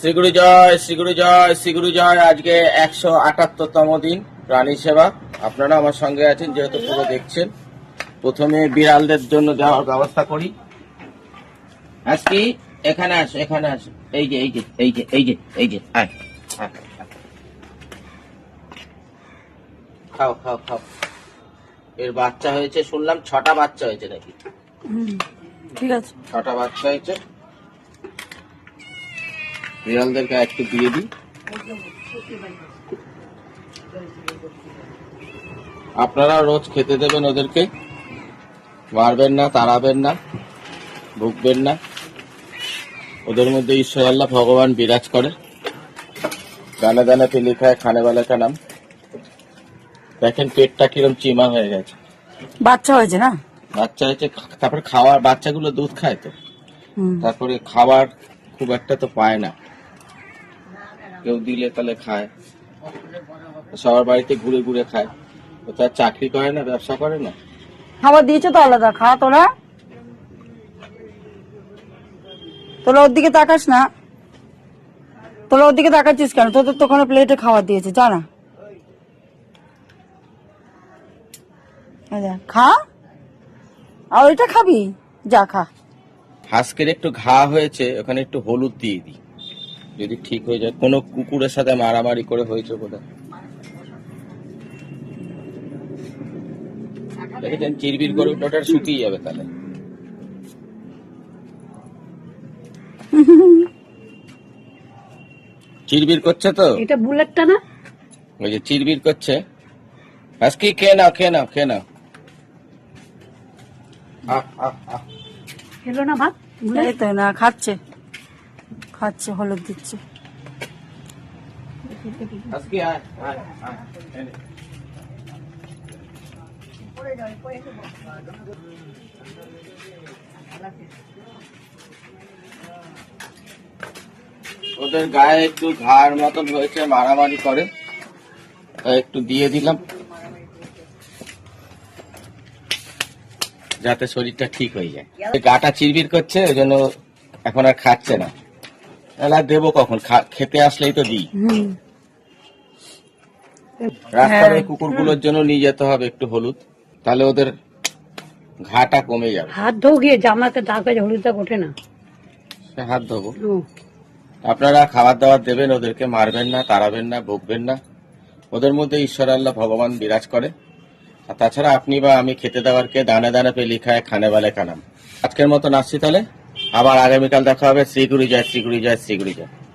শ্রীগুরু জয় শ্রীগুরু জয় শ্রীগুরু জয়। আজকে একশো আটাত্তরতম দিন প্রাণী সেবা। আপনারা আমার সঙ্গে আছেন যেহেতু পুরো দেখছেন। প্রথমে বিড়ালদের জন্য যাওয়ার ব্যবস্থা করি। আজকে এখানে আস এখানে আস। এই যে এই যে এই যে এই যে এই যে আয়। খাও খাও খাও। এর বাচ্চা হয়েছে শুনলাম ছটা বাচ্চা হয়েছে নাকি? ঠিক আছে। ছটা বাচ্চা হয়েছে। বিড়ালদেরকে একটু দিয়ে দিই। আপনারা রোজ খেতে দেবেন ওদেরকে। মারবেন না তাড়াবেন না ভুগবেন না। ওদের মধ্যে ঈশ্বর আল্লাহ ভগবান বিরাজ করে। দানা দানাতে লেখায় খানে বেলা নাম। দেখেন পেটটা কিরম চিমা হয়ে গেছে। বাচ্চা হয়েছে না? বাচ্চা হয়েছে তারপরে খাওয়ার বাচ্চাগুলো দুধ খায় তো। তারপরে খাবার খুব একটা তো পায় না। কেউ দিলে তাহলে খায়। সবার বাড়িতে ঘুরে ঘুরে খায়। ও তার চাকরি করে না ব্যবসা করে না? খাবার দিয়েছ তো আলাদা খা তোরা। তোরা ওর দিকে তাকাস না। তোরা ওর দিকে তাকাচ্ছিস কেন? তোদের তো ওখানে প্লেটে খাবার দিয়েছে জানা খা। আর ওইটা খাবি? যা খা। হাঁসকের একটু ঘা হয়েছে ওখানে একটু হলুদ দিয়ে দিই। যদি ঠিক হয়ে যায় কোনো কুকুরের সাথে মারামারি করে হয়েছে বোধহয় দেখেছেন চিরবির করে ওটা শুকিয়ে যাবে তাহলে। চিরবির করছে তো? এটা বুলেটটা না? ওই যে চিরবির করছে। আজকে খেয়ে নাও খেয়ে নাও খেয়ে নাও। আহ, আহ, আহ। খেলো না ভাত তো না খাচ্ছে। খাচ্ছে, হলুদ দিচ্ছে। ওদের গায়ে একটু ঘাড় মতন হয়েছে, মারামারি করে। একটু দিয়ে দিলাম। যাতে শরীরটা ঠিক হয়ে যায়। গাটা চিরবির করছে, ওই জন্য এখন আর খাচ্ছে না। তাহলে আর দেবো কখন? খেতে আসলেই তো দিই। রাস্তার হ্যাঁ। ওই কুকুরগুলোর জন্য নিয়ে যেতে হবে একটু হলুদ। তাহলে ওদের ঘাটা কমে যাবে। হাত ধো গিয়ে জামাতে দাগ হলুদটা ওঠে না। হাত ধোবো। আপনারা খাবার দাবার দেবেন ওদেরকে মারবেন না তাড়াবেন না বকবেন না। ওদের মধ্যে ঈশ্বর আল্লাহ ভগবান বিরাজ করে। আর তাছাড়া আপনি বা আমি খেতে দেওয়ার কে দানা দানা পে লিখায় খানে বালে কানাম। আজকের মতন আসছি তাহলে। আবার আগামীকাল দেখা হবে শ্রীগুড়ি জয় শ্রীগুড়ি জয় শ্রীগুড়ি জয়।